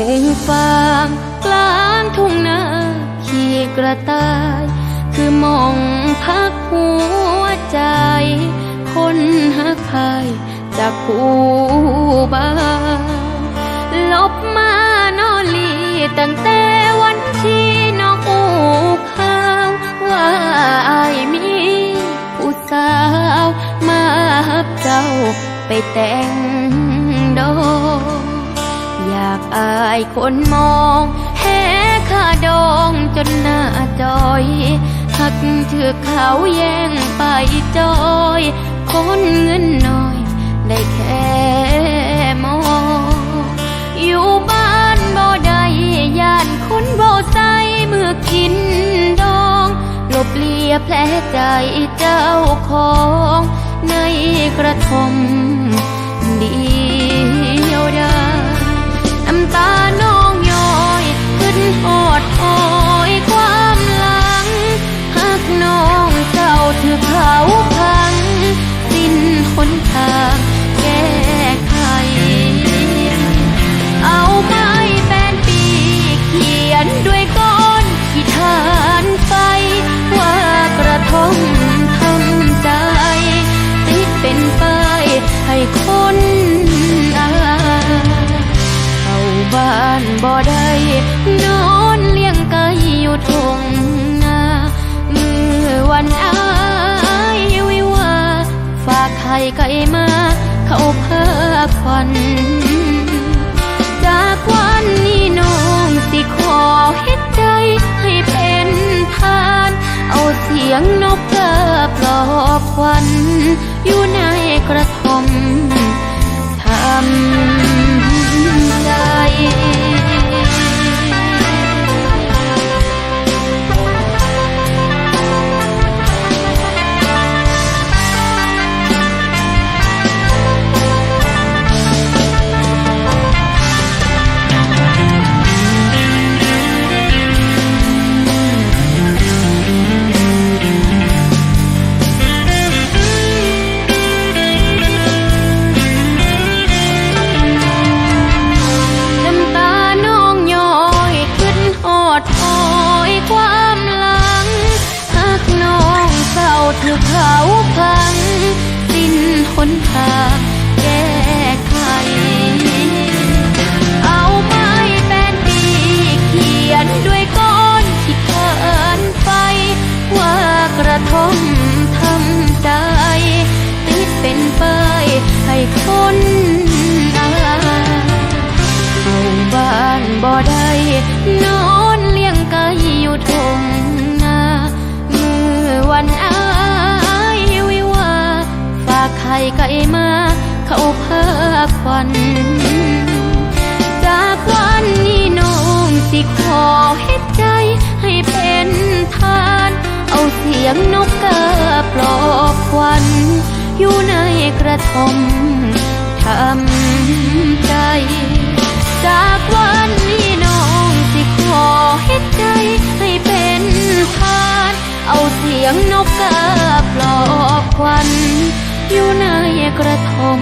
มุงฟางกลางทุ่งนาขี่กระต่าย คือมองพักหัวใจ คนหักพายจากผู้บ้านลบมานอลีตั้งแต่วันที่น้องอูข่าวว่าอายมีผู้สาวมาหับเจ้าไปแต่งดอก อยากอายคนมองแห่ข้าดองจนหน้าจอยหักเถือเขาแย่งไปจอยคนเงินน้อยได้แค่มองอยู่บ้านบ่ได้ย่านคนบ่ใสเมื่อกินดองลบเลียแผลใจเจ้าของในกระทมเดียวด บ่ได้นอนเลี้ยงไก่อยู่ทงนามือวันอายวิวาฝากไข่ไก่มาเข้าเพื่อควันจากวันนี้น้องสิขอเฮ็ดใจให้เป็นทาน เอาเสียงนกเกอปลอบควันอยู่ในกระท่อมทำากไก่มา เข้าเพื่อควัน จากวันนี้น้องสิขอเฮ็ดใจให้เป็นทาน เอาเสียงนกกาปลอบควัน อยู่ในกระทมทำใจ จากวันนี้น้องสิขอเฮ็ดใจให้เป็นทาน เอาเสียงนกกาปลอบควัน อยู่ในกระทม